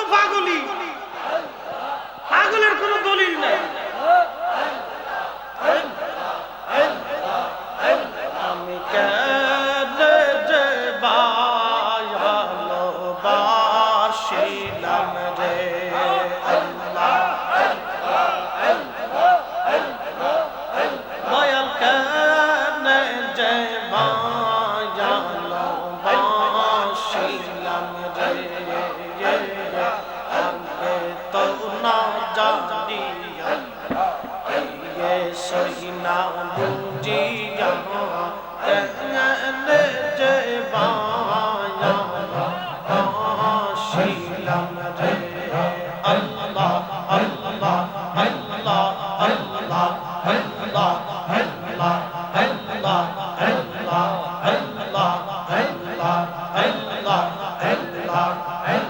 তো পাগলি পাগলের কোন দলিল নাই। ছিলাম Hey.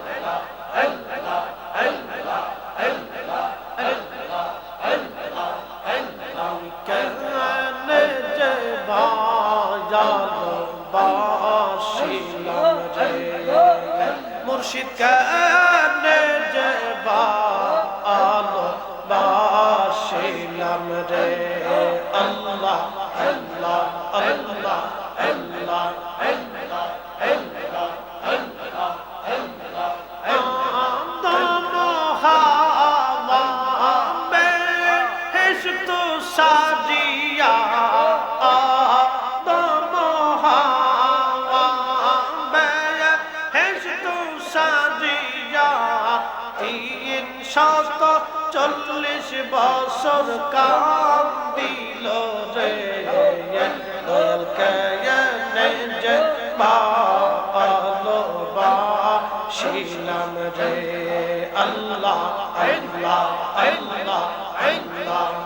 বছর কাম দিল রে দয়াল কেয়নে যে ভালো বাসিলাম রে আল্লাহ আল্লাহ আল্লাহ আল্লাহ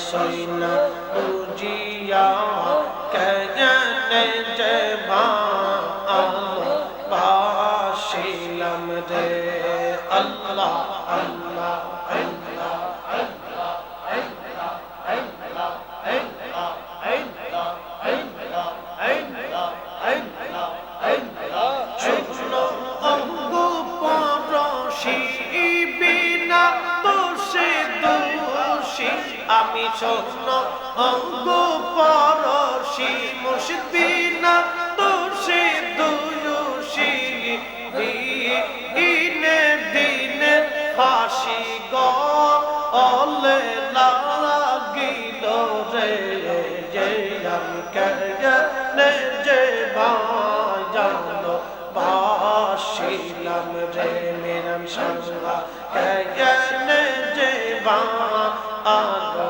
সৈন্য আমি অঙ্গ পরশি মুর্শিদ বিনা দোষে দোষী দিনে দিনে ফাঁসি গলে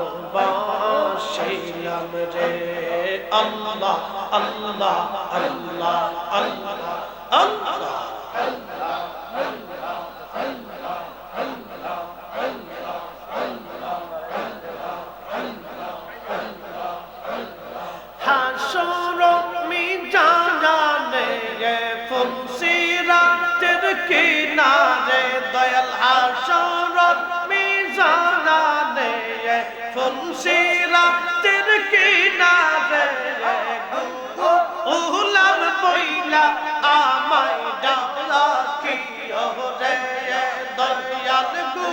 বালো বাসিলাম রে আল্লাহ আল্লাহ আল্লাহ। আল্লাহ আল্লাহ কিনারে দয়াল হাসর মিজানে ফুলসিরাতের কিনারে উলাম বইলা আমায় ডালা কি রে দয়াল গো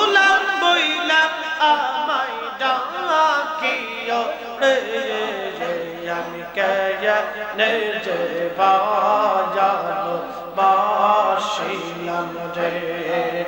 উলাম বইলা আমায় ডালা কি রে আমি কে নিজে বাজানো বাসিলাম রে।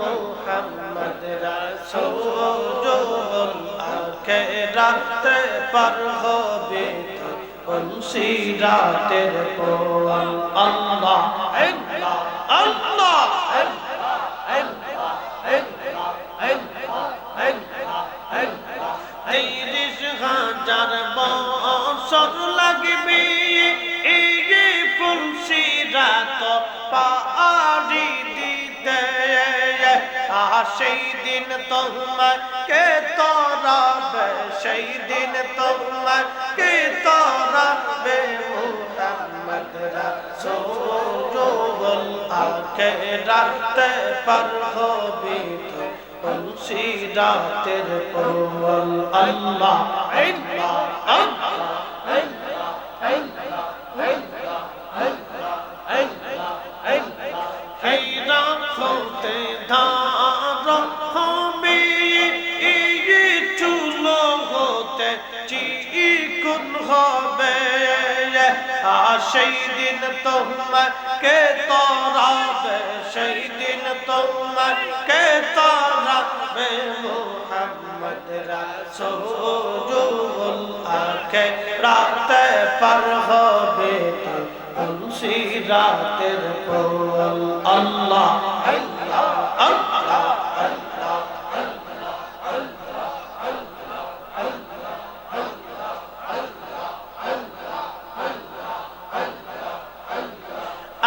মোহাম্মদ রাসূল আখে রাতে পার হবে অনসিরাতের কোয়াল আল্লাহ আল্লাহ আল্লাহ দিন তোমাকে তরাবে মুহাম্মদ রাসূল আখেরাতে পার হবে তো মুন্সিরাতের পরওয়াল আল্লাহ আল্লাহ আল্লাহ হেরা সেই দিন তোমাকে তরাবে সেই দিন তোমাকে তরাবে মোহাম্মদ রাসূল আকে রাতে পার হবে মুন্সিরাতের পর আল্লাহ আল্লাহ আল্লাহ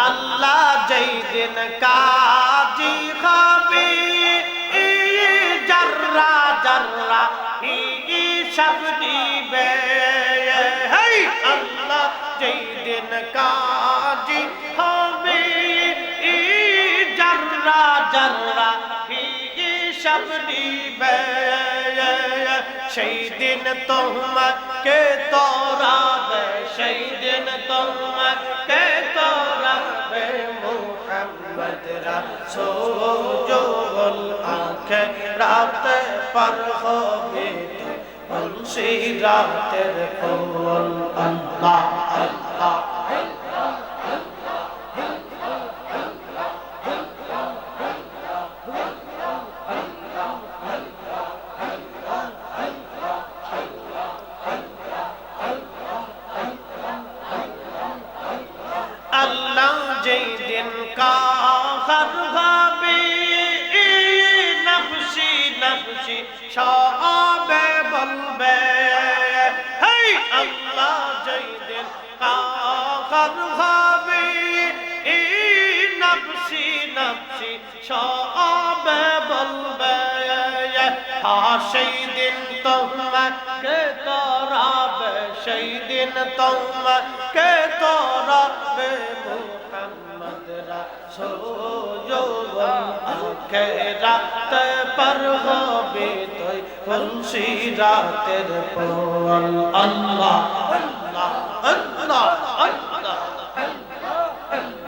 আল্লাহ যেই দিন কাজী হবে জাররা জাররা হিসাব দিবে। আল্লাহ যেই দিন কাজী হবে জাররা জাররা হিসাব দিবে। সেই দিন তোমাকে তোরাবে সেই দিন তোমাকে তোরাবে মোহাম্মদ রাসূল আখে রাত পার হবে মুন্সি রাতের হবে নফসি নফসি সবে বলবে হেই আল্লাহ কাহার হবে নফসি নফসি সবে বলবে সেই দিন তোমাকে তরাবে সেই দিন তোমাকে তরাবে মোহাম্মদ রাসূল আখেরাতে পার হবে তুই খুশি রাতের পর আল্লাহ আল্লাহ আল্লাহ আল্লাহ হাই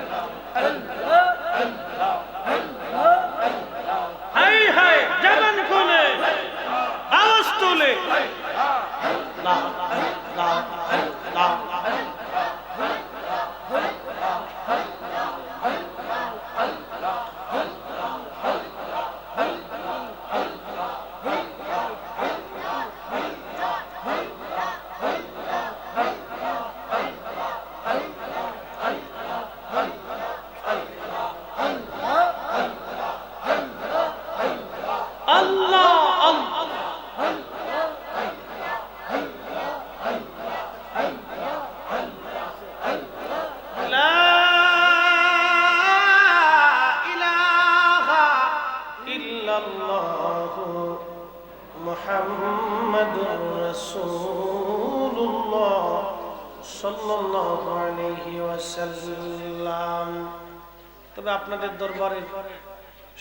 তবে আপনাদের দরবারে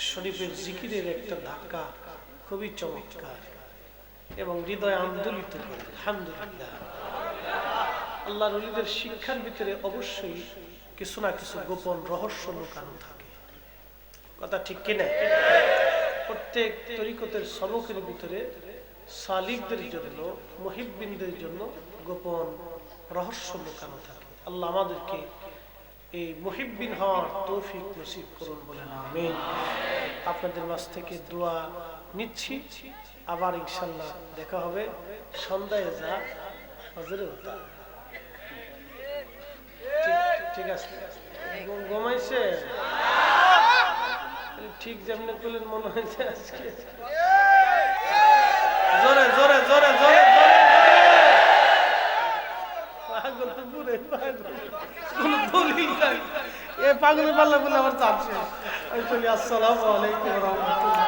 শরীফের জিকিরের একটা ধাক্কা খুবই চমৎকার এবং হৃদয় আন্দোলিত করে, আলহামদুলিল্লাহ। আল্লাহ রলিদের শিক্ষার ভিতরে অবশ্যই কিছু না কিছু গোপন রহস্য লুকানো থাকে। কথা ঠিক কিনা প্রত্যেক তরিকতের সবকের ভিতরে সালিকদের জন্য, মহিববিনদের জন্য গোপন রহস্য লুকানো থাকে। আল্লাহ আমাদেরকে এই মহিববিন হওয়ার তৌফিক নসিব করুন বলেন আমিন। আপনাদের মাছ থেকে দোয়া নিচ্ছি। আবার ইনশাল্লাহ দেখা হবে সন্ধ্যায় যা হজরে হতা ঠিক- ঠিক আছে। ঘুমাইছে? ঠিক যেমনি করলেন মনে হয়েছে আজকে। জোরে জোরে জোরে জোরে জোরে পাগল তো পুরে পাগল কোনো পাগলের পাল্লা আমার রহমতুল্লাহ।